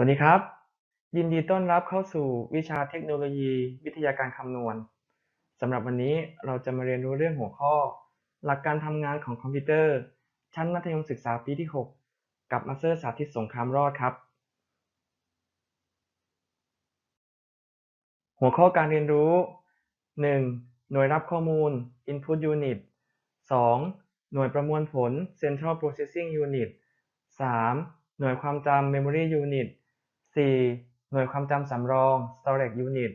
สวัสดีครับ ยินดีต้อนรับเข้าสู่วิชาเทคโนโลยีวิทยาการคำนวณสำหรับวันนี้เราจะมาเรียนรู้เรื่องหัวข้อ หลักการทำงานของคอมพิวเตอร์ ชั้นมัธยมศึกษาปีที่ 6 กับมาสเตอร์สาธิตสงครามรอดครับ หัวข้อการเรียนรู้ 1. หน่วยรับข้อมูล Input Unit 2. หน่วยประมวลผล Central Processing Unit 3. หน่วยความจำ Memory Unit 4. หน่วยความจำสำรอง Storage Unit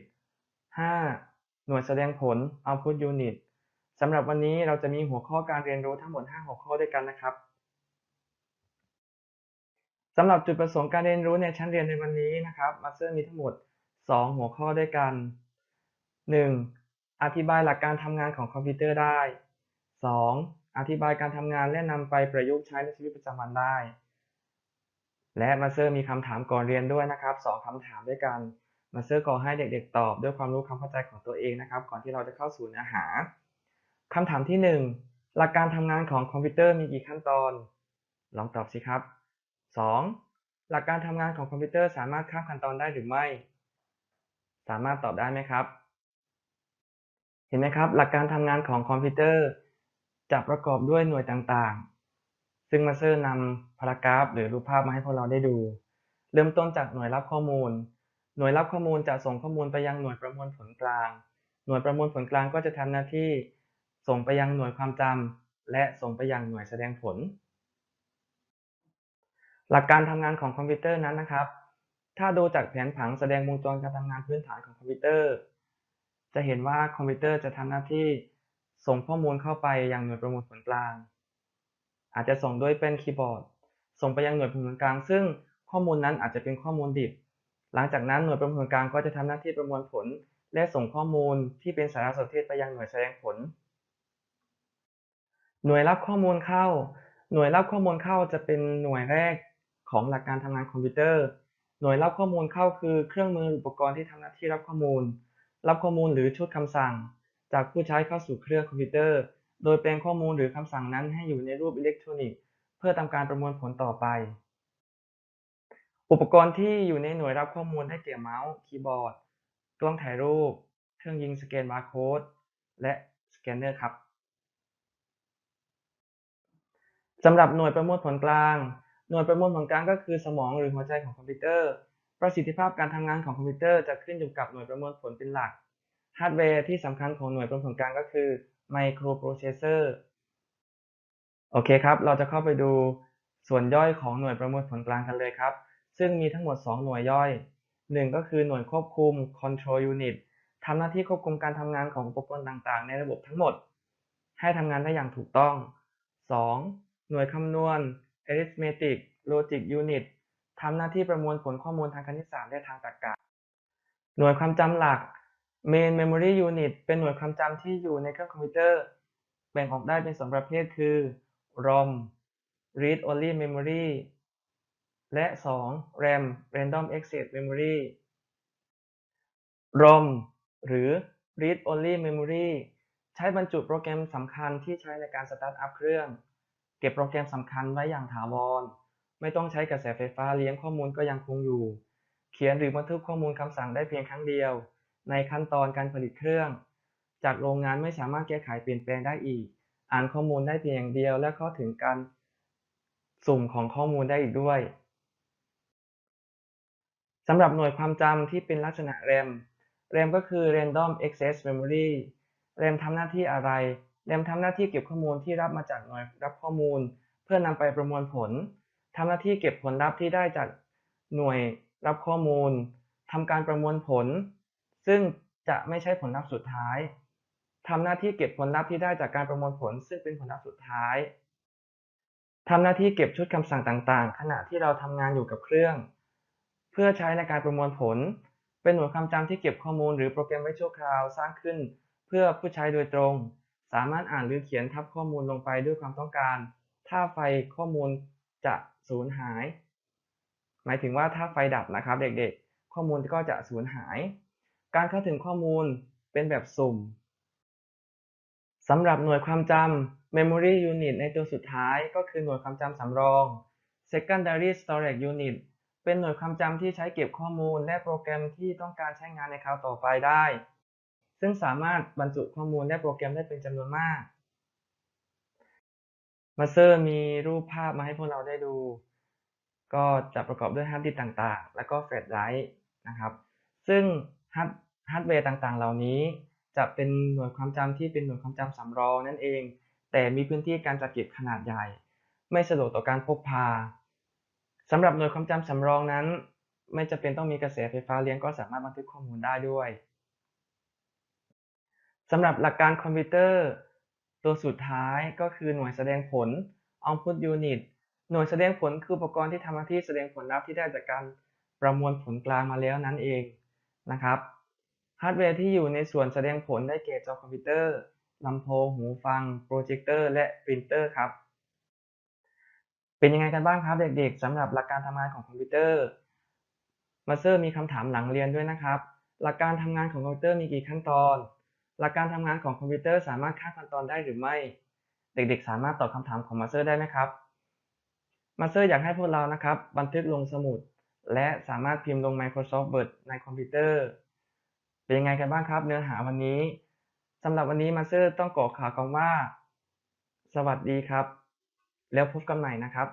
5. หน่วยแสดงผล Output Unit สำหรับวันนี้เราจะมีหัวข้อการเรียนรู้ทั้งหมด 5 หัวข้อด้วยกันนะครับสำหรับจุดประสงค์การเรียนรู้ในชั้นเรียนในวันนี้นะครับมาสเตอร์มีทั้งหมด 2 หัวข้อด้วยกัน 1. อธิบายหลักการทำงานของคอมพิวเตอร์ได้ 2. อธิบายการทำงานและนำไปประยุกต์ใช้ในชีวิตประจำวันได้ และมาเตอร์มีคำถามก่อนเรียนด้วยนะครับสองคำถามด้วยกันมาเตอร์ขอให้เด็ก ๆ ตอบ ด้วยความรู้ความเข้าใจของตัวเองนะครับ ก่อนที่เราจะเข้าสู่เนื้อหาคำถามที่ 1 หลักการทำงานของคอมพิวเตอร์มีกี่ขั้นตอน ลองตอบสิครับ 2. หลักการทำงานของคอมพิวเตอร์สามารถข้ามขั้นตอนได้หรือไม่ สามารถตอบได้ไหมครับ เห็นไหมครับ หลักการทำงานของคอมพิวเตอร์จะประกอบด้วยหน่วยต่างๆ ซึ่งมาสเตอร์นำพารากราฟ หรือรูปภาพมาให้พวกเราได้ดู เริ่มต้นจากหน่วยรับข้อมูล หน่วยรับข้อมูลจะส่งข้อมูลไปยังหน่วยประมวลผลกลาง หน่วยประมวลผลกลางก็จะทำหน้าที่ ส่งไปยังหน่วยความจำและส่งไปยังหน่วยแสดงผล หลักการทำงานของคอมพิวเตอร์นั้นนะครับ ถ้าดูจากแผนผังแสดงวงจรการทำงานพื้นฐานของคอมพิวเตอร์ จะเห็นว่าคอมพิวเตอร์จะทำหน้าที่ส่งข้อมูลเข้าไปยังหน่วยประมวลผลกลาง อาจจะส่งด้วยเป็นคีย์บอร์ด ส่งไปยังหน่วยประมวลกลาง ซึ่งข้อมูลนั้นอาจจะเป็นข้อมูลดิบ หลังจากนั้นหน่วยประมวลกลางก็จะทำหน้าที่ประมวลผล และส่งข้อมูลที่เป็นสารสนเทศไปยังหน่วยแสดงผล หน่วยรับข้อมูลเข้า หน่วยรับข้อมูลเข้าจะเป็นหน่วยแรกของหลักการทำงานคอมพิวเตอร์ หน่วยรับข้อมูลเข้าคือเครื่องมืออุปกรณ์ที่ทำหน้าที่รับข้อมูล รับข้อมูลหรือชุดคำสั่ง จากผู้ใช้เข้าสู่เครื่องคอมพิวเตอร์ โดยแปลงข้อมูลหรือคำสั่งนั้นให้อยู่ในรูปอิเล็กทรอนิกส์ เพื่อทำการประมวลผลต่อไป อุปกรณ์ที่อยู่ในหน่วยรับข้อมูลได้แก่เมาส์ คีย์บอร์ด กล้องถ่ายรูป เครื่องยิงสแกนบาร์โค้ด และสแกนเนอร์ครับสำหรับหน่วยประมวลผลกลาง หน่วยประมวลผลกลางก็คือสมองหรือหัวใจของคอมพิวเตอร์ ประสิทธิภาพการทำงานของคอมพิวเตอร์จะขึ้นอยู่กับหน่วยประมวลผลเป็นหลัก ฮาร์ดแวร์ที่สำคัญของหน่วยประมวลผลกลางก็คือ ไมโครโปรเซสเซอร์โอเคครับ เราจะเข้าไปดูส่วนย่อยของหน่วยประมวลผลกลางกันเลยครับ ซึ่งมีทั้งหมด 2 หน่วยย่อย 1 ก็คือหน่วยควบคุม Control Unit ทำหน้าที่ควบคุมการทำงานของอุปกรณ์ต่างๆ ในระบบทั้งหมด ให้ทำงานได้อย่างถูกต้อง 2. หน่วยคำนวณ Arithmetic Logic Unit ทำหน้าที่ประมวลผลข้อมูลทางคณิตศาสตร์และทางตรรกะ หน่วยความจำหลัก Main Memory Unit เป็นหน่วยความจำที่อยู่ในเครื่องคอมพิวเตอร์ แบ่งออกได้เป็น2ประเภทคือ ROM Read Only Memory และ 2. RAM Random Access Memory ROM หรือ Read Only Memory ใช้บรรจุโปรแกรมสำคัญที่ใช้ในการสตาร์ทอัพเครื่อง เก็บโปรแกรมสำคัญไว้อย่างถาวร ไม่ต้องใช้กระแสไฟฟ้าเลี้ยงข้อมูลก็ยังคงอยู่ เขียนหรือบันทึกข้อมูลคำสั่งได้เพียงครั้งเดียว ในขั้นตอนการผลิตเครื่อง จากโรงงานไม่สามารถแก้ไขเปลี่ยนแปลงได้อีก อ่านข้อมูลได้เพียงอย่างเดียว และเข้าถึงการสุ่มของข้อมูลได้อีกด้วยสำหรับหน่วยความจำที่เป็นลักษณะ RAM RAM ก็คือ Random Access Memory RAM ทำหน้าที่อะไร RAM ทำหน้าที่เก็บข้อมูลที่รับมาจากหน่วยรับข้อมูล เพื่อนำไปประมวลผลทำหน้าที่เก็บผลลัพธ์ที่ได้จากหน่วยรับข้อมูลทำการประมวลผล ซึ่งจะไม่ใช่ผลลัพธ์สุดท้ายทำหน้าที่เก็บผลลัพธ์ที่ได้จากการประมวลผล ซึ่งเป็นผลลัพธ์สุดท้ายทำหน้าที่เก็บชุดคำสั่งต่างๆ ขณะที่เราทำงานอยู่กับเครื่อง เพื่อใช้ในการประมวลผล เป็นหน่วยความจำที่เก็บข้อมูลหรือโปรแกรมไว้ชั่วคราวสร้างขึ้น เพื่อผู้ใช้โดยตรง สามารถอ่านหรือเขียนทับข้อมูลลงไปด้วยความต้องการ ถ้าไฟข้อมูลจะสูญหาย หมายถึงว่าถ้าไฟดับนะครับเด็กๆ ข้อมูลก็จะสูญหาย การเข้าถึงข้อมูลเป็นแบบสุ่มสำหรับหน่วยความจำ Memory Unit ในตัวสุดท้ายก็คือหน่วยความจำสำรอง Secondary Storage Unit เป็นหน่วยความจำที่ใช้เก็บข้อมูลและโปรแกรมที่ต้องการใช้งานในคราวต่อไปได้ ซึ่งสามารถบรรจุข้อมูลและโปรแกรมได้เป็นจำนวนมากมาเตอร์มีรูปภาพมาให้พวกเราได้ดู ก็จะประกอบด้วยฮาร์ดดิสต่างๆ และก็แฟลชไดรฟ์นะครับ ซึ่งฮาร์ด ฮาร์ดแวร์ต่างๆ เหล่านี้ จะเป็นหน่วยความจำที่เป็นหน่วยความจำสำรองนั่นเอง แต่มีพื้นที่การจัดเก็บขนาดใหญ่ ไม่สะดวกต่อการพกพาสำหรับหน่วยความจำสำรองนั้น ไม่จำเป็นต้องมีกระแสไฟฟ้าเลี้ยงก็สามารถบันทึกข้อมูลได้ด้วยสำหรับหลักการคอมพิวเตอร์ ตัวสุดท้ายก็คือหน่วยแสดงผล Output Unit หน่วยแสดงผลคืออุปกรณ์ที่ทำหน้าที่แสดงผลลัพธ์ที่ได้จากการประมวลผลกลางมาแล้วนั่นเองนะครับ ฮาร์ดแวร์ที่อยู่ในส่วนแสดงผลได้แก่จอคอมพิวเตอร์ลำโพงหูฟัง โปรเจคเตอร์ และปรินเตอร์ครับ เป็นยังไงกันบ้างครับเด็กๆสำหรับหลักการทำงานของคอมพิวเตอร์มาสเตอร์มีคำถามหลังเรียนด้วยนะครับ หลักการทำงานของคอมพิวเตอร์มีกี่ขั้นตอน หลักการทำงานของคอมพิวเตอร์สามารถข้ามขั้นตอนได้หรือไม่ เด็กๆ สามารถตอบคำถามของมาสเตอร์ได้ไหมครับมาสเตอร์อยากให้พวกเรานะครับ บันทึกลงสมุด และสามารถพิมพ์ลง Microsoft Word ในคอมพิวเตอร์ เป็นยังไงกันบ้างครับ เนื้อหาวันนี้สำหรับวันนี้มาสเตอร์ต้องขอข่าวคำว่า สวัสดีครับ แล้วพบกันใหม่นะครับ